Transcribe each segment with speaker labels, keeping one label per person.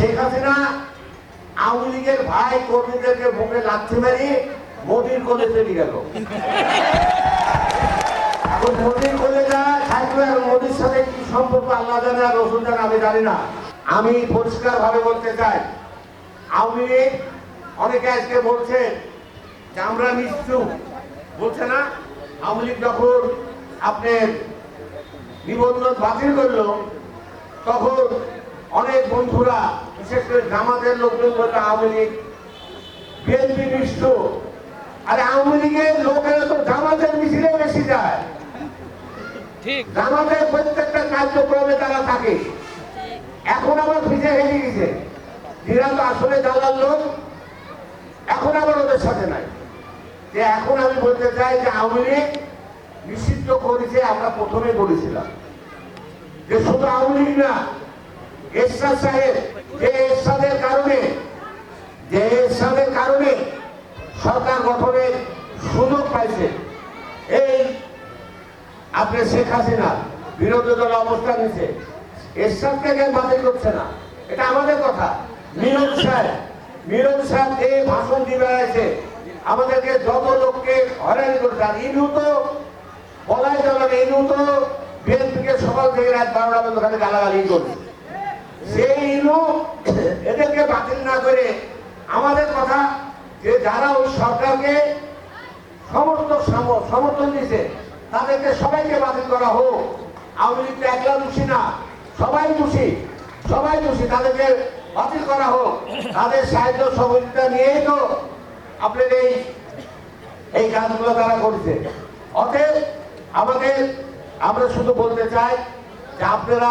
Speaker 1: শেখ হাসিনা আওয়ামী লীগের ভাই কর্মীদেরকে বুকে লাথি মারি মোদির কোলে চলে গেল। এখন মোদির কোলে যা থাকবে মোদির সাথে কি সম্পর্ক আল্লাহ জানে আর রসুল জানে আমি জানি না। আমি পরিষ্কার ভাবে বলতে চাই, আওয়ামী লীগ অনেকে আজকে বলছে যে আমরা নিশ্চুপ। বলছে না, আওয়ামী লীগ যখন আপনার নিবন্ধন বাতিল করল, তখন অনেক বন্ধুরা বিশেষ করে জামাতের লোকজন বলল আওয়ামী লীগ বিএনপি নিষ্ঠ। আরে আওয়ামী লীগের লোকেরা তো জামাতের মিছিলে বেশি যায়। জামাতের প্রত্যেকটা কার্যক্রমে তারা থাকে। এখন আবার ফিজে হেরে গেছে। এরা তো আসলে দালাল লোক। এখন আবার ওদের সাথে নাই। যে এখন আমি বলতে চাই যে আওয়ামী লীগ নিষিদ্ধ করেছে আমরা প্রথমে বলেছিলাম। যে শুধু আওয়ামী লীগ না এরশাদ সাহেব, যে এরশাদের কারণে, যে এরশাদের কারণে সরকার গঠনের সুযোগ পাইছে। অবস্থান নিচ্ছে এরশাদকে করছে না। এটা আমাদের কথা। মিলন সাহেব মিলন সাহেব যে ভাষণ আমাদেরকে যত লোককে হয়রানি করছে আর ইনু তো বলাই চলে না। ইনু তো সকাল থেকে রাত বারোটা পর্যন্ত খালি গালাগালি করছে সেই ইনু এদেরকে বাতিল না করে আমাদের কথা যে যারা ওই সরকারকে সমস্ত সমর্থন দিছে তাদেরকে সবাইকে বাতিল করা হোক। আওয়ামী লীগ একলা দোষী না, সবাই দোষী সবাই দোষী, তাদেরকে বাতিল করা হোক। তাদের সাহায্য সহযোগিতা নিয়েই তো আপনার এই এই কাজগুলো তারা করছে। অতএব আমাদের, আমরা শুধু বলতে চাই যে আপনারা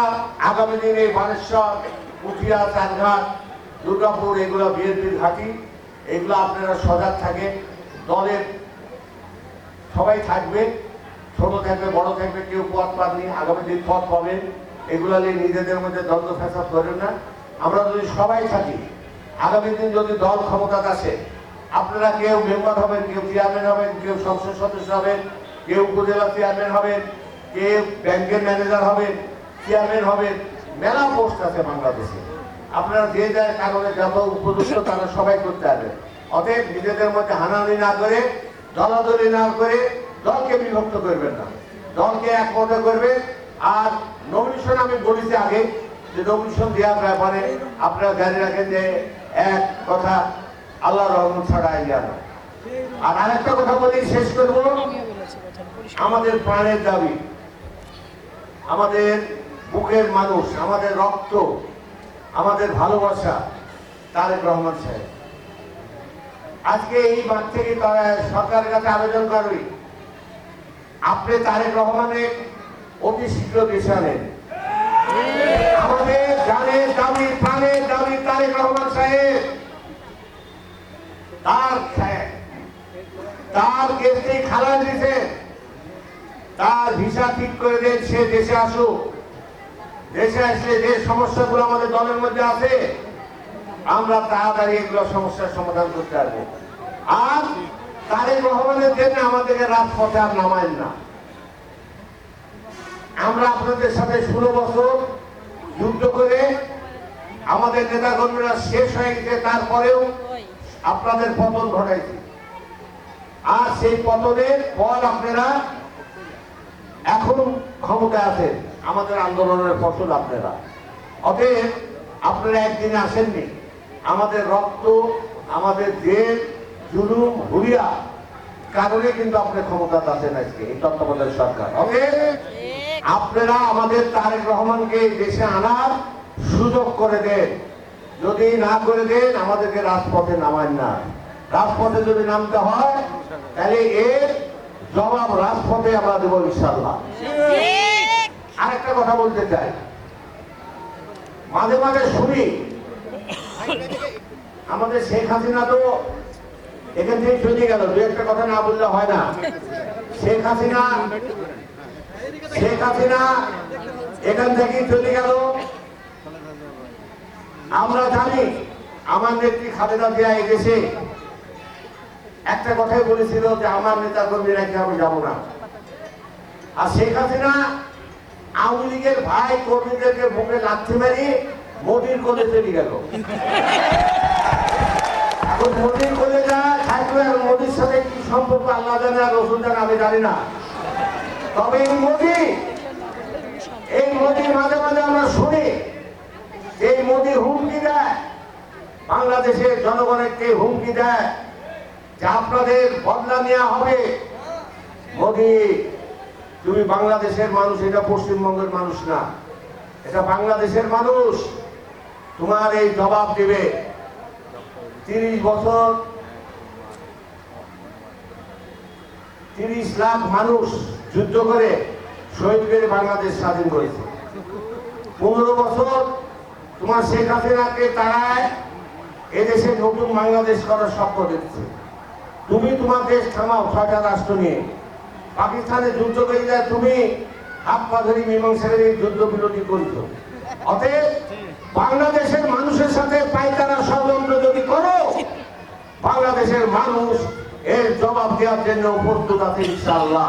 Speaker 1: আগামী দিনে বানেশ্বর পুঠিয়া চারঘাট দুর্গাপুর, এগুলো বিএনপির ঘাঁটি, এগুলো আপনারা সজাগ থাকে, দলের সবাই থাকবে, ছোট থাকবে, বড় থাকবে, কেউ পথ পাননি, আগামী দিন পথ পাবেন, এগুলো নিয়ে নিজেদের মধ্যে দ্বন্দ্ব ফ্যাসাদ করেন না। আমরা যদি সবাই থাকি, আগামী দিন যদি দল ক্ষমতাতে আসে, আপনারা কেউ মেম্বার হবেন, কেউ চেয়ারম্যান হবেন, কেউ সংসদ সদস্য হবেন, কেউ উপজেলা চেয়ারম্যান হবেন, কেউ ব্যাংকের ম্যানেজার হবেন চেয়ারম্যান হবেন মেলা পোস্ট আছে বাংলাদেশে। আপনারা যে যায় কারণে যত উপযুক্ত তারা সবাই করতে পারবেন অতএব নিজেদের মধ্যে হানাহানি না করে, দলাদলি না করে দলকে বিভক্ত করবেন না। দলকে একমত করবে আর নমিনেশন আমি বলেছি আগে, যে নমিনেশন দেওয়ার ব্যাপারে আপনারা জানি রাখেন যে এক কথা, আল্লাহ রহমান ছাড়া ইয়া না আর আরেকটা কথা বলি, শেষ করব আমাদের প্রাণের দাবি, আমাদের বুকের মানুষ, আমাদের রক্ত, আমাদের ভালোবাসা, তারেক রহমান সাহেব। আজকে এই মাঠ থেকে তারা সরকারের কাছে আবেদন করবে। আপনি তারেক রহমানের অতি শীঘ্র দেশে আনেন আমাদের জানের দাবি, প্রাণের দাবি তারেক রহমান সাহেব। তার তার কেসটি খালাস দিছে তার ভিসা ঠিক করে দেন, সে দেশে আসুক। দেশে আসলে যে সমস্যাগুলো আমাদের দলের মধ্যে আছে, আমরা তাড়াতাড়ি এগুলো সমস্যার সমাধান করতে পারব। আর তারেক রহমানের জন্য আমাদেরকে রাজপথে আর নামায়েন না। আমরা আপনাদের সাথে ষোলো বছর যুদ্ধ করে আমাদের নেতা কর্মীরা শেষ হয়ে গেছে, তারপরেও আপনাদের পতন ঘটাইছে। আর সেই পতনের পর আপনারা এখন ক্ষমতায় আছেন। আমাদের আন্দোলনের ফসল আপনারা। অতএব আপনারা একদিনে আসেননি। আমাদের রক্ত, আমাদের জেল, জুলুম, হুরিয়া, কারণে কিন্তু আপনি ক্ষমতাতে আছেন আজকে, এই তত্ত্বাবধায়ক সরকার। অতএব আপনারা আমাদের তারেক রহমানকে দেশে আনার সুযোগ করে দেন। যদি না করে দেন, আমাদেরকে রাজপথে নামায় না। রাজপথে যদি নামতে হয়, তাহলে এর জবাব রাজপথে আমরা দেবো ইনশাল্লাহ আরেকটা কথা বলতে চাই। মাঝে মাঝে শুনি, আমাদের শেখ হাসিনা তো এখান থেকে চলে গেল, দু একটা কথা না বললে হয় না। শেখ হাসিনা শেখ হাসিনা এখান থেকে চলে গেল। আমরা জানি আমার নেত্রী খালেদা জিয়া এই দেশে একটা কথাই বলেছিল যে, আমার নেতা কর্মী রেখে আমি যাব না। আর শেখ হাসিনা আওয়ামী লীগের ভাই কর্মীদেরকে বুকে লাথি মারি মোদির কোলে চলে গেল। এখন মোদির কোলে যা থাকবে, আর মোদির সাথে কি সম্পর্ক আল্লাহ জানে আর রসুল জানে, আমি জানি না। তবে এই মোদি, এই মোদির মাঝে মাঝে আমরা শুনি এই মোদি হুমকি দেয়। বাংলাদেশের জনগণকে হুমকি দেয়? যে আপনাদের বদলা নেওয়া হবে। মোদি তুমি বাংলাদেশের মানুষ, এটা পশ্চিমবঙ্গের মানুষ না। এটা বাংলাদেশের মানুষ। তোমার এই জবাব দেবে। তিরিশ বছর, তিরিশ লাখ মানুষ যুদ্ধ করে শহীদ করে বাংলাদেশ স্বাধীন করেছে। পনেরো বছর তোমার শেখ হাসিনাকে তারায় এদেশে নতুন বাংলাদেশ করার স্বপ্ন দেখছে। তুমি তোমার দেশ থামাও ছয়টা রাষ্ট্র নিয়ে। পাকিস্তানে যুদ্ধ করে যায়, তুমি হাত পা ধরি করে যুদ্ধ বিরোধী করিত। অতএব বাংলাদেশের মানুষের সাথে পাইকারা ষড়যন্ত্র যদি করো, বাংলাদেশের মানুষ এর জবাব দেওয়ার জন্য প্রস্তুত আছে ইনশাআল্লাহ।